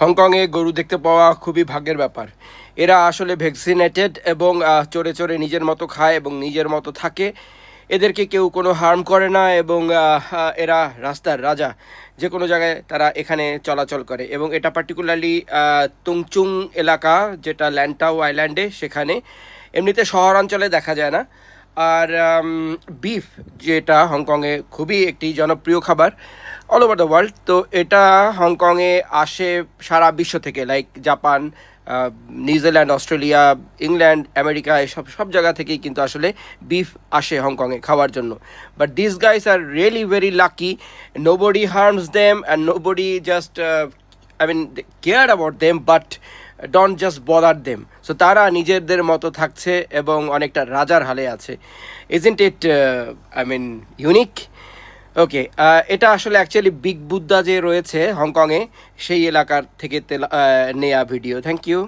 হংকংয়ে গরু দেখতে পাওয়া খুবই ভাগ্যের ব্যাপার। এরা আসলে ভ্যাকসিনেটেড এবং চড়ে চড়ে নিজের মতো খায় এবং নিজের মতো থাকে। এদেরকে কেউ কোনো হার্ম করে না এবং এরা রাস্তার রাজা। যে কোনো জায়গায় তারা এখানে চলাচল করে এবং এটা পার্টিকুলারলি তুংচুং এলাকা, যেটা ল্যান্টাও আইল্যান্ডে, সেখানে। এমনিতে শহরাঞ্চলে দেখা যায় না। আর বিফ যেটা হংকংয়ে খুবই একটি জনপ্রিয় খাবার অল ওভার দ্য ওয়ার্ল্ড তো এটা হংকংয়ে আসে সারা বিশ্ব থেকে like Japan New Zealand Australia England America এসব সব জায়গা থেকেই কিন্তু আসলে বিফ আসে হংকংয়ে খাওয়ার জন্য। But this guys are really very lucky nobody harms them and nobody just I mean care about them but don't just bother them so তারা নিজেদের মতো থাকছে এবং অনেকটা রাজার হালে আছে। Isn't it I mean unique okay এটা আসলে অ্যাকচুয়ালি বিগ বুদ্ধা যে রয়েছে হংকংয়ে সেই এলাকার থেকে তেলা- নেয়া ভিডিও থ্যাংক ইউ